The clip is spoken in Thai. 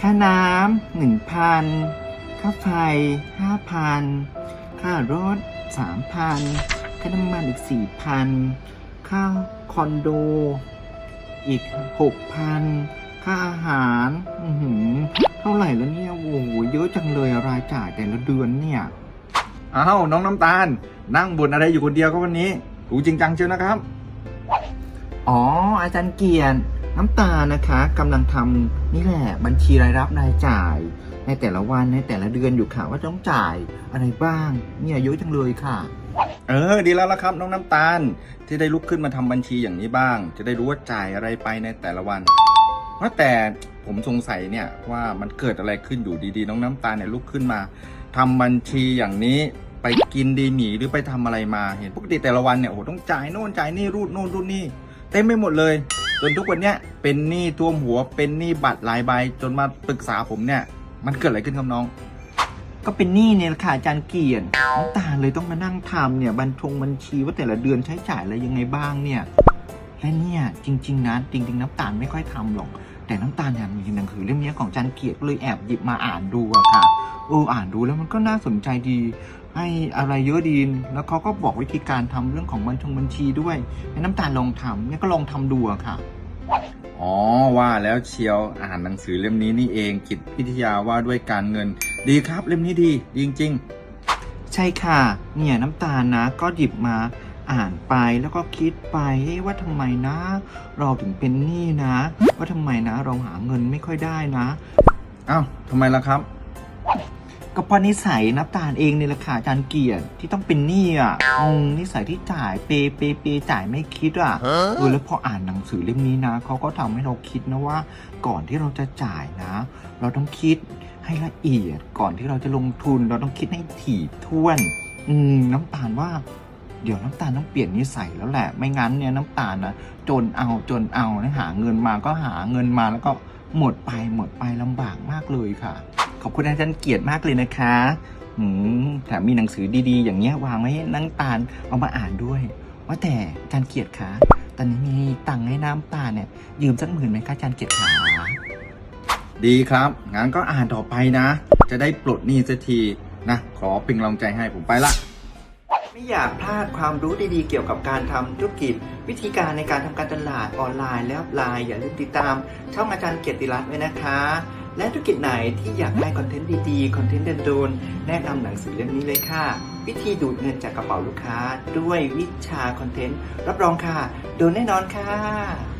ค่าน้ำหนึ่งพันค่าไฟห้าพันค่ารถสามพันค่าน้ำมันอีกสี่พันค่าคอนโด อีกหกพันค่าอาหารอือหือเท่าไหร่แล้วเนี่ยโอ้โหเยอะจังเลยรายจ่ายแต่ละเดือนเนี่ยอ้าวน้องน้ำตาล นั่งบ่นอะไรอยู่คนเดียวก็วันนี้ดูจริงจังเชียวนะครับ อ๋ออาจารย์เกียรติ น้ำตาลนะคะกำลังทำนี่แหละบัญชีรายรับรายจ่าย ในแต่ละวันในแต่ละเดือนอยู่ค่ะว่าต้องจ่ายอะไรบ้างเนี่ยเยอะจังเลยค่ะ เออดีแล้วละครับน้องน้ำตาล ที่ได้ลุกขึ้นมาทำบัญชีอย่างนี้บ้าง จะได้รู้ว่าจ่ายอะไรไปในแต่ละวันว่าแต่ผมสงสัยเนี่ยว่ามันเกิดอะไรขึ้นอยู่ดีๆ น้องน้ำตาลเนี่ยลุกขึ้นมาทำบัญชีอย่างนี้ไปกินดีหมีหรือไปทำอะไรมาเห็นปกติแต่ละวันเนี่ยโอ้โหต้องจ่ายโน่นจ่ายนี่รูดโน่นรูดนี่เต็มไปหมดเลย จนทุกวันเนี้ยเป็นหนี้ท่วมหัวเป็นหนี้บัตรหลายใบ จนมาปรึกษาผมเนี่ย มันเกิดอะไรขึ้นครับน้อง ก็เป็นหนี้เนี่ยแหละค่ะอาจารย์เกียรติน้ำตาลเลยต้องมานั่งทำเนี่ยบัญชงบัญชีว่าแต่ละเดือนใช้จ่ายอะไรยังไงบ้างเนี่ย และเนี่ยจริง ๆนะจริง ๆ น้ำตาลไม่ค่อยทำหรอก แต่น้ำตาลเนี่ยมีหนังสือเล่มเนี้ยของอาจารย์เกียรติก็เลยแอบหยิบมาอ่านดูอะค่ะเอออ่านดูแล้วมันก็น่าสนใจดี ให้อะไรเยอะดีแล้วเขาก็บอกวิธีการทำเรื่องของบัญชงบัญชีด้วยให้น้ำตาลลองทำเนี่ยก็ลองทำดูอะค่ะ อ๋อว่าแล้วเชียวอ่านหนังสือเล่มนี้นี่เองจิตวิทยาว่าด้วยการเงิน ดีครับเล่มนี้ดีดีจริงใช่ค่ะ เนี่ยน้ำตาลนะก็หยิบมาอ่านไปแล้วก็คิดไปเอ๊ะว่าทำไมนะ เราถึงเป็นหนี้นะ ว่าทำไมนะเราหาเงินไม่ค่อยได้นะๆอ้าวทำไมล่ะครับ ก็เพราะนิสัยน้ำตาลเองเนี่ยแหละค่ะอาจารย์เกียรติที่ต้องเป็นหนี้อะอืมนิสัยที่จ่ายเปเปเปจ่ายไม่คิดอะเออแล้วพออ่านหนังสือเล่มนี้นะเขาก็ทำให้เราคิดนะว่า ก่อนที่เราจะจ่ายนะ เราต้องคิดให้ละเอียดก่อนที่เราจะลงทุน เราต้องคิดให้ถี่ถ้วน อืมน้ำตาลว่า เดี๋ยวน้ำตาลต้องเปลี่ยนนิสัยแล้วแหละ ไม่งั้นเนี่ยน้ำตาลนะจนเอาจนเอานะหาเงินมาก็หาเงินมาแล้วก็หมดไปหมดไปลำบากมากเลยค่ะ ขอบคุณอาจารย์เกียรติมากเลยนะคะอืมแถมมีหนังสือดีๆ อย่างเงี้ยวางไว้ให้น้ำตาลเอามาอ่านด้วย ว่าแต่อาจารย์เกียรติคะตอนนี้มีตังค์ให้น้ำตาลเนี่ย ยืมสักหมื่นไหมคะอาจารย์เกียรติคะดีครับงั้นก็อ่านต่อไปนะ จะได้ปลดหนี้สักทีนะขอเป็นกำลังใจให้ผมไปละ ไม่อยากพลาดความรู้ดีๆ เกี่ยวกับการทำธุรกิจ วิธีการในการทำการตลาดออนไลน์และออฟไลน์อย่าลืมติดตาม ช่องอาจารย์เกียรติรัตน์ไว้นะคะ และธุรกิจไหนที่อยากได้คอนเทนต์ดีๆ คอนเทนต์เดินๆแนะนำหนังสือเล่มนี้เลยค่ะ วิธีดูดเงินจากกระเป๋าลูกค้า ด้วยวิชาคอนเทนต์รับรองค่ะ โดนแน่นอนค่ะ